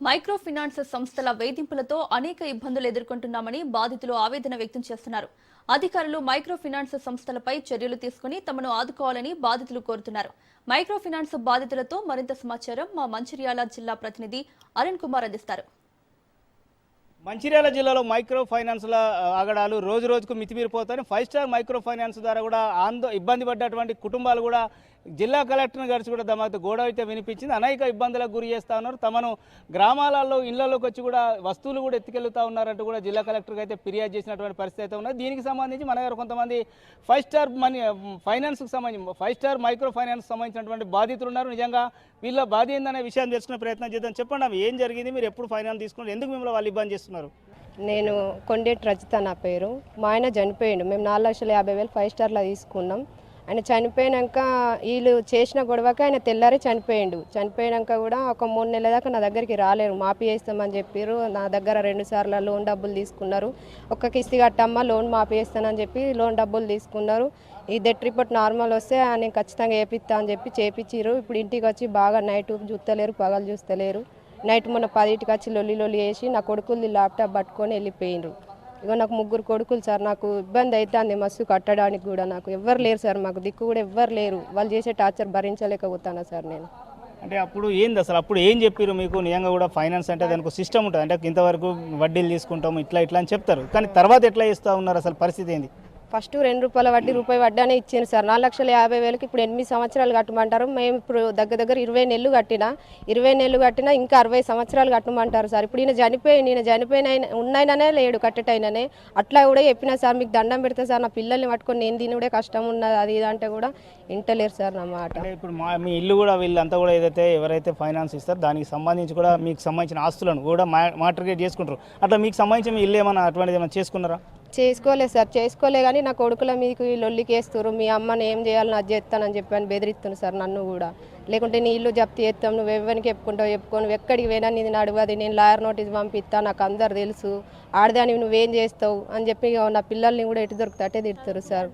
Micro finance సంస్థల వేధింపులతో అనేక ఇబ్బందులు ఎదుర్కొంటున్నామని బాధితులు ఆవేదన వ్యక్తం చేస్తున్నారు. అధికారులు మైక్రో ఫినాన్స్ సంస్థలపై చర్యలు తీసుకుని తమను ఆదుకోవాలని బాధితులు కోరుతున్నారు. మైక్రో ఫినాన్స్ బాధితులతో మరింత సమాచారం మా మంచిర్యాల జిల్లా ప్రతినిధి అరుణ్ కుమార్ అందిస్తారు. మంచిర్యాల జిల్లాలో మైక్రో ఫైనాన్స్ల ఆగడాలు రోజు రోజుకు మితిమీరిపోతాయి ఫైవ్ స్టార్ మైక్రో ఫైనాన్స్ ద్వారా కూడా ఆందో ఇబ్బంది పడ్డటువంటి కుటుంబాలు కూడా జిల్లా కలెక్టర్ని కలిసి కూడా తమ గోడ అయితే వినిపించింది. అనేక ఇబ్బందులకు గురి చేస్తూ ఉన్నారు. తమను గ్రామాలలో ఇళ్ళలోకి వచ్చి కూడా వస్తువులు కూడా ఎత్తుకెళ్తా ఉన్నారంటూ కూడా జిల్లా కలెక్టర్కి అయితే ఫిర్యాదు చేసినటువంటి పరిస్థితి అయితే ఉన్నది. దీనికి సంబంధించి మన దగ్గర కొంతమంది ఫైవ్ స్టార్ మనీ ఫైనాన్స్కి సంబంధించి ఫైవ్ స్టార్ మైక్రో ఫైనాన్స్ సంబంధించినటువంటి బాధితులు ఉన్నారు. నిజంగా వీళ్ళ బాధ ఏందనే విషయం తెలుసుకునే ప్రయత్నం చేద్దాం. చెప్పండి అవి ఏం జరిగింది? మీరు ఎప్పుడు ఫైనాన్స్ తీసుకున్నారు? ఎందుకు మిమ్మల్ని వాళ్ళు ఇబ్బంది చేస్తున్నారు? నేను కొండేటి రజిత నా పేరు. మా ఆయన చనిపోయిండు. మేము నాలుగు లక్షల యాభై వేలు ఫైవ్ స్టార్లో తీసుకున్నాం. ఆయన చనిపోయినాక వీళ్ళు చేసిన గొడవకి ఆయన తెల్లారి చనిపోయిండు. చనిపోయినాక కూడా ఒక మూడు నెలల దాకా నా దగ్గరికి రాలేరు. మాఫీ చేస్తామని చెప్పారు నా దగ్గర రెండు సార్లు లోన్ డబ్బులు తీసుకున్నారు. ఒక్క కిస్తీ కట్టమ్మ లోన్ మాఫీ చేస్తానని చెప్పి లోన్ డబ్బులు తీసుకున్నారు. ఈ డెట్ రిపోర్ట్ నార్మల్ వస్తే నేను ఖచ్చితంగా వేపిస్తా అని చెప్పి చేపించారు ఇప్పుడు ఇంటికి వచ్చి బాగా నైట్ చూస్తలేరు పగలు చూస్తలేరు. నైట్ మొన్న పదింటికి వచ్చి లొల్లి లొల్లి వేసి నా కొడుకుల్ని ల్యాప్టాప్ పట్టుకొని వెళ్ళిపోయినరు ఇగో నాకు ముగ్గురు కొడుకులు సార్ నాకు ఇబ్బంది అవుతుంది మస్తు కట్టడానికి కూడా నాకు. ఎవ్వరు లేరు సార్ మాకు దిక్కు కూడా ఎవ్వరు లేరు. వాళ్ళు చేసే టార్చర్ భరించలేకపోతాను సార్ నేను. అంటే అప్పుడు ఏంది అసలు? అప్పుడు ఏం చెప్పారు మీకు? నిజంగా కూడా ఫైనాన్స్ అంటే దానికి సిస్టమ్ ఉంటుంది. అంటే ఇంతవరకు వడ్డీలు తీసుకుంటాము ఇట్లా ఇట్లా అని చెప్తారు. కానీ తర్వాత ఎట్లా ఇస్తూ ఉన్నారు అసలు పరిస్థితి ఏంది? ఫస్ట్ రెండు రూపాయల వడ్డీ రూపాయి వడ్డీ అనే ఇచ్చాను సార్. నాలుగు లక్షల యాభై వేలకి ఇప్పుడు ఎనిమిది సంవత్సరాలు కట్టమంటారు. మేము ఇప్పుడు దగ్గర దగ్గర ఇరవై నెలలు కట్టినా ఇరవై నెలలు కట్టినా ఇంకా అరవై సంవత్సరాలు కట్టమంటారు సార్. ఇప్పుడు ఈయన చనిపోయి నేను చనిపోయిన ఉన్నాయననే లేడు కట్టటైననే అట్లా కూడా చెప్పినా సార్ మీకు దండం పెడతా సార్ నా పిల్లల్ని పట్టుకొని నేను దీని కూడా కష్టం ఉన్నది అది ఇది అంటే కూడా ఇంటలేరు సార్ నా మాట. ఇప్పుడు మా మీ ఇల్లు కూడా వీళ్ళంతా కూడా ఏదైతే ఎవరైతే ఫైనాన్స్ ఇస్తారో దానికి సంబంధించి కూడా మీకు సంబంధించిన ఆస్తులను కూడా మా చేసుకుంటారు. అట్లా మీకు సంబంధించి మీ ఇల్లు ఏమైనా అటువంటిది ఏమైనా చేసుకున్నారా? చేసుకోలేదు సార్ చేసుకోలే కానీ నా కొడుకుల మీకు ఈ లొల్లికి వేస్తారు మీ అమ్మని ఏం చేయాలని అది చేస్తానని చెప్పి అని సార్ నన్ను కూడా. లేకుంటే నీ ఇల్లు జప్తి చేస్తాం నువ్వు ఎవరికి చెప్పుకుంటావు చెప్పుకోను నువ్వు ఎక్కడికి పోయినా నీది నడవది నేను లాయర్ నోటీస్ పంపిస్తా నాకు అందరు తెలుసు. ఆడదానికి నువ్వేం చేస్తావు అని చెప్పి ఇగో నా పిల్లల్ని కూడా ఎటు దొరుకుతాటే తిడతారు సార్.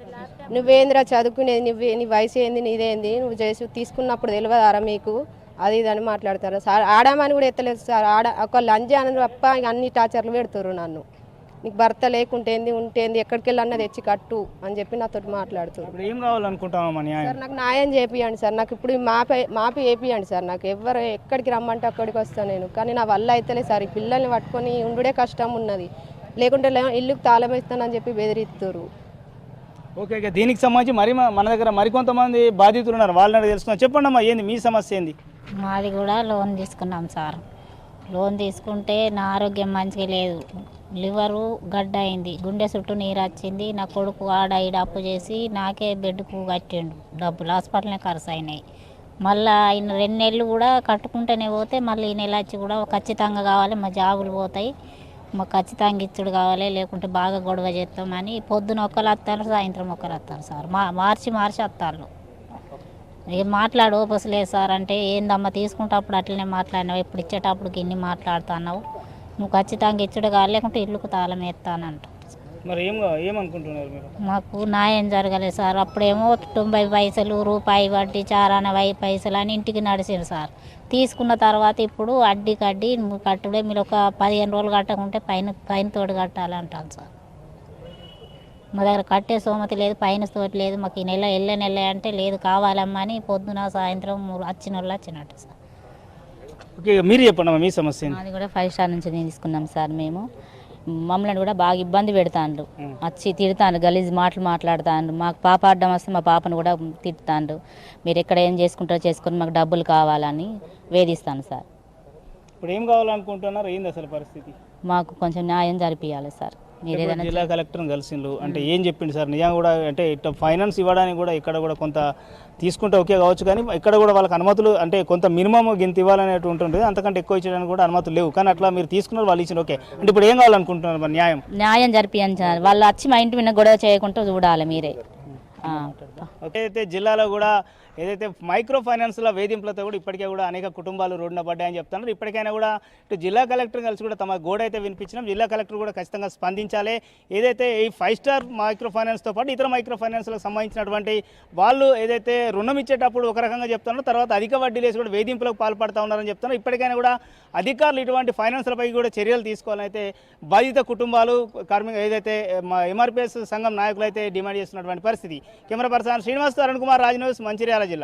నువ్వేందిరా చదువుకునేది నువ్వే నీ వయసు ఏంది నీదేంది నువ్వు చేసి తీసుకున్నప్పుడు తెలియదారా మీకు? అది ఇది అని మాట్లాడతారు. సార్ ఆడామని కూడా ఎత్తలేదు సార్. ఆడ ఒక లంజ అని తప్ప అన్ని టార్చర్లు పెడుతుర్రు నన్ను. నీకు భర్త లేకుంటేంది ఉంటేంది ఎక్కడికి వెళ్ళన్నా తెచ్చి కట్టు అని చెప్పి నాతో మాట్లాడుతున్నారు ఇప్పుడు ఏం కావాలనుకుంటామమ్మా న్యాయం? సార్ నాకు న్యాయం చేపియండి సార్. నాకు ఇప్పుడు మాపి మాపి వేపియండి సార్. నాకు ఎవరు ఎక్కడికి రమ్మంటే అక్కడికి వస్తాను నేను. కానీ నా వల్ల అయితేలే సార్ ఈ పిల్లల్ని పట్టుకొని ఉండుడే కష్టం ఉన్నది. లేకుంటే ఇల్లుకి తాళం వేస్తానని చెప్పి బెదిరిస్తారు ఓకే ఓకే. దీనికి సంబంధించి మరి మన దగ్గర మరికొంతమంది బాధితులు ఉన్నారు. వాళ్ళని తెలుసుకున్నాం చెప్పండి అమ్మా ఏంది మీ సమస్య ఏంది? మాది కూడా లోన్ తీసుకున్నాం సార్. లోన్ తీసుకుంటే నా ఆరోగ్యం మంచిగా లేదు. లివరు గడ్డ అయింది గుండె చుట్టూ నీరు వచ్చింది నా కొడుకు ఆడ ఈడ అప్పు చేసి నాకే బెడ్కు కట్టిండు. డబ్బులు హాస్పిటల్నే ఖర్చు అయినాయి మళ్ళీ ఆయన రెండు నెలలు కూడా కట్టుకుంటూనే పోతే మళ్ళీ ఈ నెల వచ్చి కూడా ఖచ్చితంగా కావాలి. మా జాబులు పోతాయి. మాకు ఖచ్చితంగా ఇచ్చుడు కావాలి. లేకుంటే బాగా గొడవ చేస్తామని పొద్దున ఒకరు వస్తారు సాయంత్రం ఒకరు వస్తారు సార్. మా మార్చి మార్చి వస్తారు. ఇక మాట్లాడు ఓపస్ లేదు సార్. అంటే ఏందమ్మా తీసుకుంటప్పుడు అట్లనే మాట్లాడినావు? ఇప్పుడు ఇచ్చేటప్పుడు ఇన్ని మాట్లాడుతున్నావు? నువ్వు ఖచ్చితంగా ఇచ్చుడు కాదు లేకుంటే ఇల్లుకు తాళం వేస్తానంట. మరి ఏం ఏమనుకుంటున్నారు మీరు? మాకు న్యాయం జరగలేదు సార్. అప్పుడేమో తొంభై పైసలు రూపాయి వడ్డీ చారాన వై పైసలు అని ఇంటికి నడిచింది సార్. తీసుకున్న తర్వాత ఇప్పుడు అడ్డీ కడ్డీ కట్టుడే మీరు ఒక పదిహేను రోజులు కట్టకుంటే పైన పైన తోడు కట్టాలి అంటాను సార్. మా దగ్గర కట్టే సోమతి లేదు పైన తోటి లేదు. మాకు ఈ నెల ఎల్ల నెల అంటే లేదు. కావాలమ్మా అని పొద్దున సాయంత్రం వచ్చిన వాళ్ళు వచ్చినట్టు సార్. ఓకే మీరు చెప్పండి మీ సమస్య మాది కూడా ఫైవ్ స్టార్ నుంచి తీసుకున్నాం సార్ మేము. మమ్మల్ని కూడా బాగా ఇబ్బంది పెడతాండ్రు. వచ్చి తిడతాండ్రు గలీజ్ మాటలు మాట్లాడుతాండ్రు. మాకు పాప అడ్డం వస్తే మా పాపను కూడా తిడతాండ్రు. మీరు ఎక్కడ ఏం చేసుకుంటారో చేసుకొని మాకు డబ్బులు కావాలని వేధిస్తాను సార్. ఇప్పుడు ఏం కావాలనుకుంటున్నారు? ఏంది అసలు పరిస్థితి? మాకు కొంచెం న్యాయం జరిపియాలి సార్. జిల్లా కలెక్టర్ని కలిసిండ్రు. అంటే ఏం చెప్పిండు సార్? నిజంగా కూడా అంటే ఇట్లా ఫైనాన్స్ ఇవ్వడానికి కూడా ఇక్కడ కూడా కొంత తీసుకుంటే ఓకే కావచ్చు కానీ ఇక్కడ కూడా వాళ్ళకి అనుమతులు అంటే కొంత మినిమం గింత ఇవ్వాలనేది ఉంటుంది అంతకంటే ఎక్కువ ఇచ్చడానికి కూడా అనుమతులు లేవు. కానీ అట్లా మీరు తీసుకున్నారు వాళ్ళు ఇచ్చిన ఓకే. అంటే ఇప్పుడు ఏం కావాలనుకుంటున్నారు మరి న్యాయం? న్యాయం సార్. వాళ్ళు వచ్చి మా ఇంటి మీద గొడవ చేయకుండా చూడాలి మీరే. ఓకే అయితే జిల్లాలో కూడా ఏదైతే మైక్రో ఫైనాన్స్ల వేధింపులతో కూడా ఇప్పటికే కూడా అనేక కుటుంబాలు రోడ్డున పడ్డాయని చెప్తున్నారు. ఇప్పటికైనా కూడా ఇటు జిల్లా కలెక్టర్ కలిసి కూడా తమ గోడ అయితే వినిపించినాం. జిల్లా కలెక్టర్ కూడా ఖచ్చితంగా స్పందించాలి. ఏదైతే ఈ ఫైవ్ స్టార్ మైక్రో ఫైనాన్స్తో పాటు ఇతర మైక్రో ఫైనాన్స్లకు సంబంధించినటువంటి వాళ్ళు ఏదైతే రుణం ఇచ్చేటప్పుడు ఒక రకంగా చెప్తున్నారో తర్వాత అధిక వడ్డీలు వేసి కూడా వేధింపులకు పాల్పడతా ఉన్నారని చెప్తున్నారు. ఇప్పటికైనా కూడా అధికారులు ఇటువంటి ఫైనాన్స్లపై కూడా చర్యలు తీసుకోవాలని అయితే బాధిత కుటుంబాలు కార్మిక ఏదైతే ఎంఆర్పిఎస్ సంఘం నాయకులు అయితే డిమాండ్ చేస్తున్నటువంటి పరిస్థితి. Camera person Srinivas Arun Kumar Raj news Mancherial జిల్లా